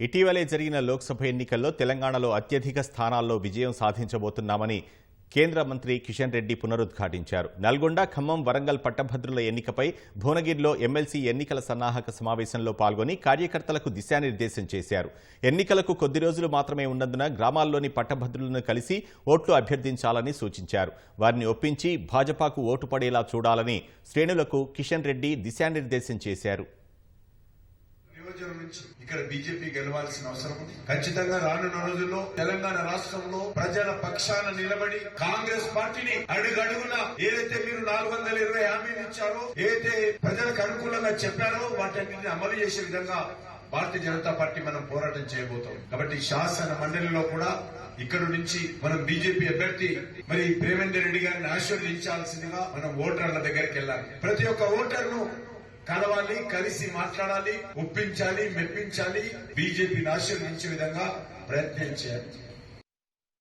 ఇటీవలే జరిగిన లోక్సభ ఎన్నికల్లో తెలంగాణలో అత్యధిక స్థానాల్లో విజయం సాధించబోతున్నామని కేంద్ర మంత్రి కిషన్ రెడ్డి పునరుద్ఘాటించారు. నల్గొండ ఖమ్మం వరంగల్ పట్టభద్రుల ఎన్నికపై భువనగిరిలో ఎమ్మెల్సీ ఎన్నికల సన్నాహక సమావేశంలో పాల్గొని కార్యకర్తలకు దిశానిర్దేశం చేశారు. ఎన్నికలకు కొద్ది రోజులు మాత్రమే ఉన్నందున గ్రామాల్లోని పట్టభద్రులను కలిసి ఓట్లు అభ్యర్థించాలని సూచించారు. వారిని ఒప్పించి భాజపాకు ఓటు పడేలా చూడాలని శ్రేణులకు కిషన్ రెడ్డి దిశానిర్దేశం చేశారు. నుంచి ఇక్కడ బీజేపీ గెలవాల్సిన అవసరం ఉంది. ఖచ్చితంగా రానున్న రోజుల్లో తెలంగాణ రాష్ట్రంలో ప్రజల పక్షాన నిలబడి కాంగ్రెస్ పార్టీని అడుగడుగున ఏదైతే మీరు నాలుగు వందల ఇరవై హామీలు ఇచ్చారో ఏదైతే ప్రజలకు అనుకూలంగా చెప్పారో వాటన్నింటిని అమలు చేసే విధంగా భారతీయ జనతా పార్టీ మనం పోరాటం చేయబోతాం. కాబట్టి శాసన మండలిలో కూడా ఇక్కడ నుంచి మనం బీజేపీ అభ్యర్థి మరి ప్రేమేందర్ రెడ్డి గారిని ఆశీర్వదించాల్సిందిగా మనం ఓటర్ల దగ్గరికి వెళ్ళాలి. ప్రతి ఒక్క ఓటర్ను కలవాలి కలిసి మాట్లాడాలి ఒప్పించాలి మెప్పించాలి. బీజేపీని మంచి విధంగా ప్రయత్నం చేయాలి.